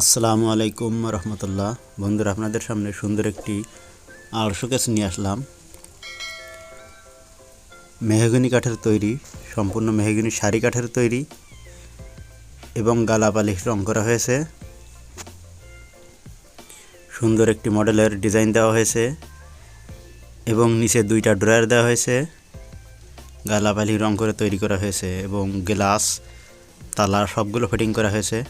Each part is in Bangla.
আসসালামু আলাইকুম রহমতুল্লাহ। বন্ধুরা, আপনাদের সামনে সুন্দর একটি আড়শো কেস নিয়ে আসলাম। মেহগনি কাঠের তৈরি, সম্পূর্ণ মেহগনি শাড়ি কাঠের তৈরি এবং গালা পালিশ রং করা হয়েছে। সুন্দর একটি মডেলের ডিজাইন দেওয়া হয়েছে এবং নিচে দুইটা ড্রয়ার দেওয়া হয়েছে। গালা পালি রং করে তৈরি করা হয়েছে এবং গ্লাস, তালা সবগুলো ফিটিং করা হয়েছে।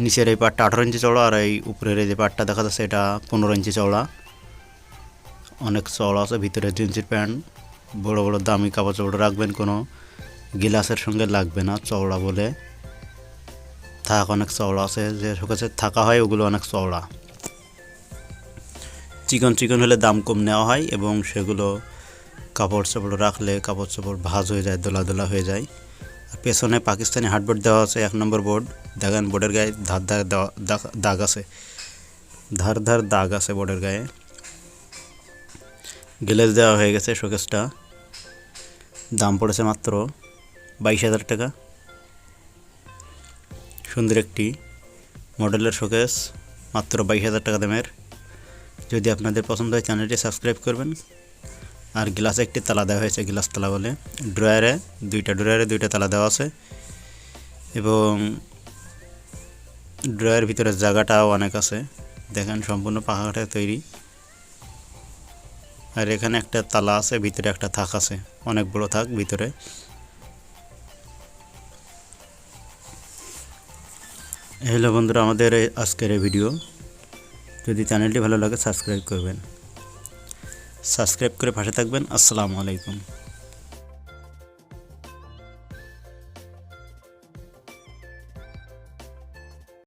নিচের এই পাটটা আঠারো ইঞ্চি চওড়া আর এই উপরের এই যে পাটটা দেখা যাচ্ছে এটা পনেরো ইঞ্চি চওড়া। অনেক চওড়া আছে, ভিতরে জিন্সের প্যান্ট। বড় বড় দামি কাপড় চোপড় রাখবেন কোনো গিলাসের সঙ্গে লাগবে না চওড়া বলে। থাক, অনেক চওড়া আছে, যে শোকেছে থাকা হয় ওগুলো অনেক চওড়া। চিকন চিকন হলে দাম কম নেওয়া হয় এবং সেগুলো কাপড় চোপড় রাখলে কাপড় চোপড় ভাজ হয়ে যায়, দোলা দোলা হয়ে যায়। পেছনে পাকিস্তানি হার্ডবোর্ড দেওয়া আছে, এক নম্বর বোর্ড। দেখেন, বোর্ডের গায়ে ধার ধার দাগ আছে। ধার ধার দাগ আছে বোর্ডের গায়ে। গ্লেজ দেওয়া হয়ে গেছে শোকেসটা। দাম পড়েছে মাত্র বাইশ হাজার টাকা। সুন্দর একটি মডেলের শোকেস, মাত্র বাইশ হাজার টাকা দামের। যদি আপনাদের পছন্দ হয় চ্যানেলটি সাবস্ক্রাইব করবেন। আর গ্লাসে একটি তালা দেওয়া হয়েছে গ্লাস তালা বলে। ড্রয়ারে, দুইটা ড্রয়ারে দুইটা তালা দেওয়া আছে। এবং ড্রয়ের ভিতরে জায়গাটাও অনেক আছে। দেখেন সম্পূর্ণ পাখা কাঠের তৈরি। আর এখানে একটা তালা আছে, ভিতরে একটা থাক আছে। অনেক বড় থাক ভিতরে। হ্যালো বন্ধুরা, আমাদের আজকের ভিডিও। যদি চ্যানেলটি ভালো লাগে, সাবস্ক্রাইব করবেন। সাবস্ক্রাইব করে পাশে থাকবেন। আসসালামু আলাইকুম।